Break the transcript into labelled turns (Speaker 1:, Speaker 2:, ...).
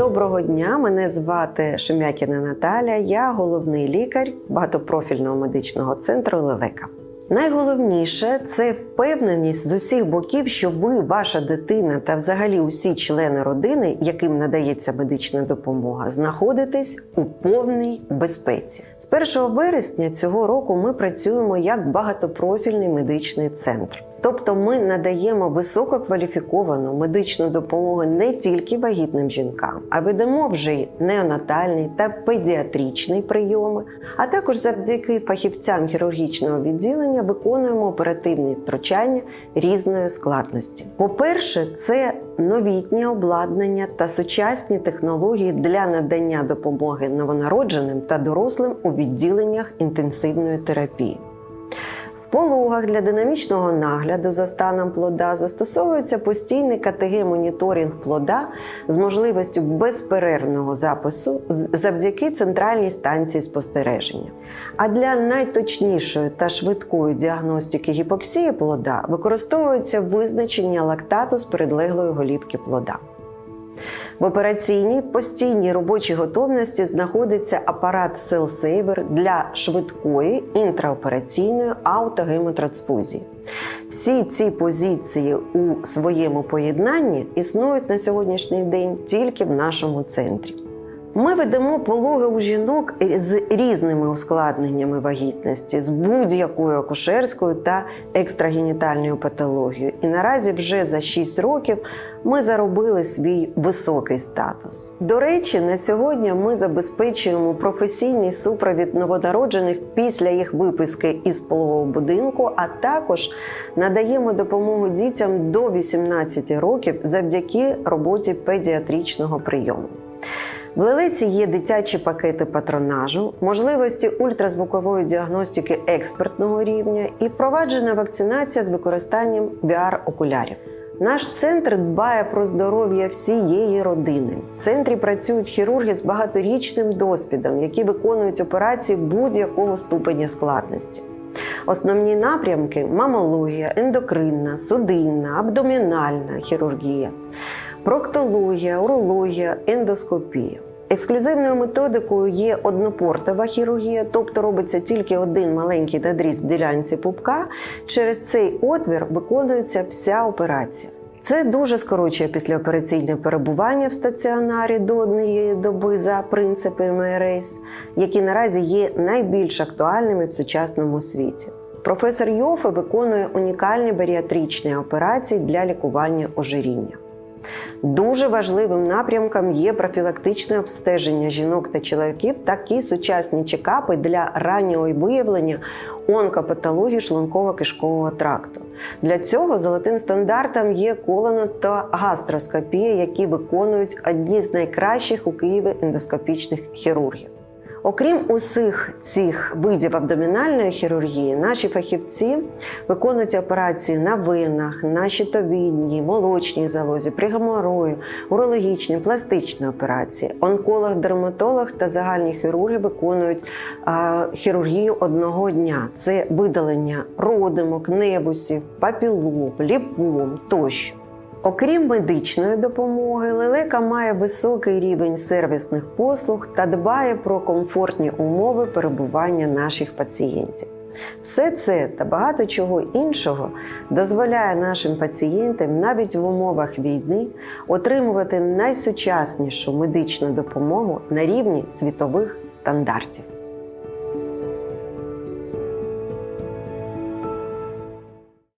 Speaker 1: Доброго дня, мене звати Шем'якіна Наталя. Я головний лікар багатопрофільного медичного центру Лелека. Найголовніше це впевненість з усіх боків, що ви, ваша дитина та взагалі усі члени родини, яким надається медична допомога, знаходитесь у повній безпеці. З 1 вересня цього року ми працюємо як багатопрофільний медичний центр. Тобто ми надаємо висококваліфіковану медичну допомогу не тільки вагітним жінкам, а ведемо вже й неонатальний та педіатричний прийоми, а також завдяки фахівцям хірургічного відділення виконуємо оперативні втручання різної складності. По-перше, це новітнє обладнання та сучасні технології для надання допомоги новонародженим та дорослим у відділеннях інтенсивної терапії. Пологах для динамічного нагляду за станом плода застосовується постійний КТГ-моніторинг плода з можливістю безперервного запису завдяки центральній станції спостереження. А для найточнішої та швидкої діагностики гіпоксії плода використовується визначення лактату з передлеглої голівки плода. В операційній постійній робочій готовності знаходиться апарат селсейвер для швидкої інтраопераційної аутогемотрансфузії. Всі ці позиції у своєму поєднанні існують на сьогоднішній день тільки в нашому центрі. Ми ведемо пологи у жінок з різними ускладненнями вагітності, з будь-якою акушерською та екстрагенітальною патологією. І наразі вже за 6 років ми заробили свій високий статус. До речі, на сьогодні ми забезпечуємо професійний супровід новонароджених після їх виписки із пологового будинку, а також надаємо допомогу дітям до 18 років завдяки роботі педіатричного прийому. В лелеці є дитячі пакети патронажу, можливості ультразвукової діагностики експертного рівня і впроваджена вакцинація з використанням VR-окулярів. Наш центр дбає про здоров'я всієї родини. В центрі працюють хірурги з багаторічним досвідом, які виконують операції будь-якого ступеня складності. Основні напрямки мамологія, ендокринна, судинна, абдомінальна хірургія, проктологія, урологія, ендоскопія. Ексклюзивною методикою є однопортова хірургія, тобто робиться тільки один маленький надріз в ділянці пупка. Через цей отвір виконується вся операція. Це дуже скорочує післяопераційне перебування в стаціонарі до однієї доби за принципами РейС, які наразі є найбільш актуальними в сучасному світі. Професор Йофе виконує унікальні баріатричні операції для лікування ожиріння. Дуже важливим напрямком є профілактичне обстеження жінок та чоловіків, такі сучасні чекапи для раннього виявлення онкопатології шлунково-кишкового тракту. Для цього золотим стандартом є колоно та гастроскопія, які виконують одні з найкращих у Києві ендоскопічних хірургів. Окрім усіх цих видів абдомінальної хірургії, наші фахівці виконують операції на венах, на щитовідній, молочній залозі, при геморою, урологічні, пластичні операції. Онколог, дерматолог та загальні хірурги виконують а, хірургію одного дня: це видалення родимок, невусів, папілом, ліпом тощо. Окрім медичної допомоги, лелека має високий рівень сервісних послуг та дбає про комфортні умови перебування наших пацієнтів. Все це та багато чого іншого дозволяє нашим пацієнтам навіть в умовах війни отримувати найсучаснішу медичну допомогу на рівні світових стандартів.